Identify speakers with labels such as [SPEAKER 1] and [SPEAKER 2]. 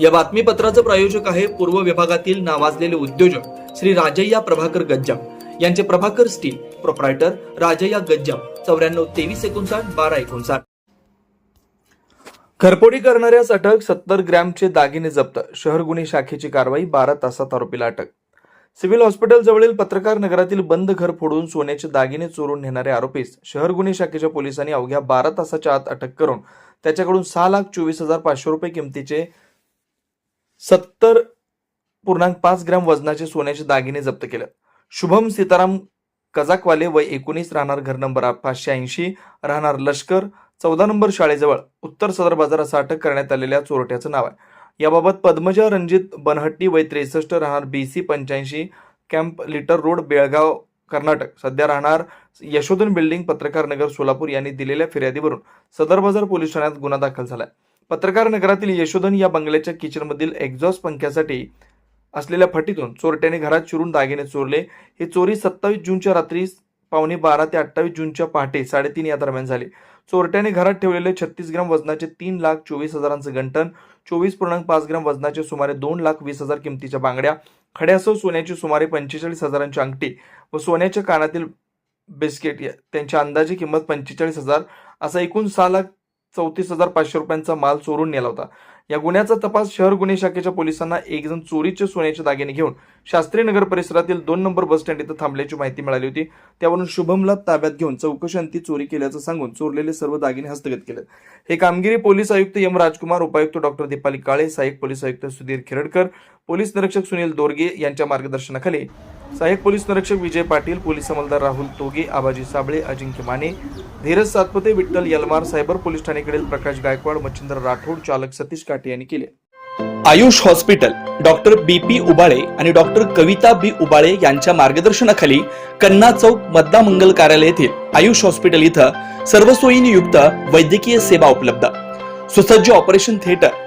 [SPEAKER 1] या बातमीपत्राचं प्रायोजक आहे पूर्व विभागातील नावाजलेले उद्योजक श्री राजय्या प्रभाकर गज्जाम. यांचे प्रभाकर स्टील प्रोप्रायटर राजय्या गज्जाम. चौऱ्याण्णव तेवीस एकोणसाठ बारा एकोणसाठ. घरफोडी करणाऱ्यास अटक सत्तर ग्रॅमचे दागिने जप्त. शहर गुन्हे शाखेची कारवाई बारा तासात आरोपीला अटक. सिव्हिल हॉस्पिटल जवळील पत्रकार नगरातील बंद घर फोडून सोन्याचे दागिने चोरून नेणाऱ्या आरोपीस शहर गुन्हे शाखेच्या पोलिसांनी अवघ्या बारा तासाच्या आत अटक करून त्याच्याकडून सहा लाख चोवीस हजार पाचशे रुपये किमतीचे सत्तर पूर्णांक पाच ग्रॅम वजनाचे सोन्याचे दागिने जप्त केले शुभम सीताराम कजाकवाले वय एकोणीस राहणार घर नंबर पाचशे ऐंशी राहणार लष्कर चौदा नंबर शाळेजवळ उत्तर सदर बाजार असा अटक करण्यात आलेल्या चोरट्याचं नाव आहे. याबाबत पद्मजा रणजित बनहट्टी वय त्रेसष्ट राहणार बी सी पंच्याऐंशी कॅम्प लिटर रोड बेळगाव कर्नाटक. सध्या राहणार यशोधन बिल्डिंग पत्रकार नगर सोलापूर यांनी दिलेल्या फिर्यादीवरून सदर बाजार पोलीस ठाण्यात गुन्हा दाखल झाला आहे पत्रकार नगरातील यशोधन या बंगल्याच्या किचनमधील एक्झॉस्ट पंख्यासाठी असलेल्या फटीतून चोरट्याने घरात शिरून दागिने चोरले. ही चोरी सत्तावीस जूनच्या रात्री पावणे बारा ते अठ्ठावीस जूनच्या पहाटे साडेतीन या दरम्यान झाली. चोरट्याने घरात ठेवलेले छत्तीस ग्राम वजनाचे तीन लाख चोवीस हजारांचं गंठन चोवीस पूर्णांक पाच ग्राम वजनाचे सुमारे दोन लाख वीस हजार किमतीच्या बांगड्या खड्यासह सोन्याची सुमारे पंचेचाळीस हजारांची अंगठी व सोन्याच्या कानातील बिस्किट त्यांची अंदाजे किंमत पंचेचाळीस हजार असा एकूण सहा लाख चौतीस हजार पाचशे रुपयांचा माल चोरून नेला होता. या गुन्ह्याचा तपास शहर गुन्हे शाखेच्या पोलिसांना एक जण चोरीचे सोन्याचे दागिने घेऊन शास्त्री नगर परिसरातील दोन नंबर बस स्टँड इथं थांबल्याची माहिती मिळाली होती. त्यावरून शुभमला ताब्यात घेऊन चौकशी चोरी केल्याचं सांगून चोरलेले सर्व दागिने हस्तगत केले. हे कामगिरी पोलीस आयुक्त एम राजकुमार उपायुक्त डॉक्टर दीपाली काळे सहाय्यक पोलीस आयुक्त सुधीर खिरडकर पोलीस निरीक्षक सुनील दोरगे यांच्या मार्गदर्शनाखाली सहाय्यक पोलीस निरीक्षक विजय पाटील पोलीस अंमलदार राहुल तोगे आबाजी साबळे अजिंक्य माने धीरज सातपते विठ्ठल यलमार सायबर पोलीस ठाणेकडील प्रकाश गायकवाड मच्छिंद्र राठोड चालक सतीश काटे यांनी केले. Ayush hospital doctor B P Ubale आणि डॉक्टर कविता बी उबाळे यांच्या मार्गदर्शनाखाली कन्ना चौक मद्दा मंगल कार्यालय येथील आयुष हॉस्पिटल इथं सर्व सोयींनी युक्त वैद्यकीय सेवा उपलब्ध. सुसज्ज ऑपरेशन थिएटर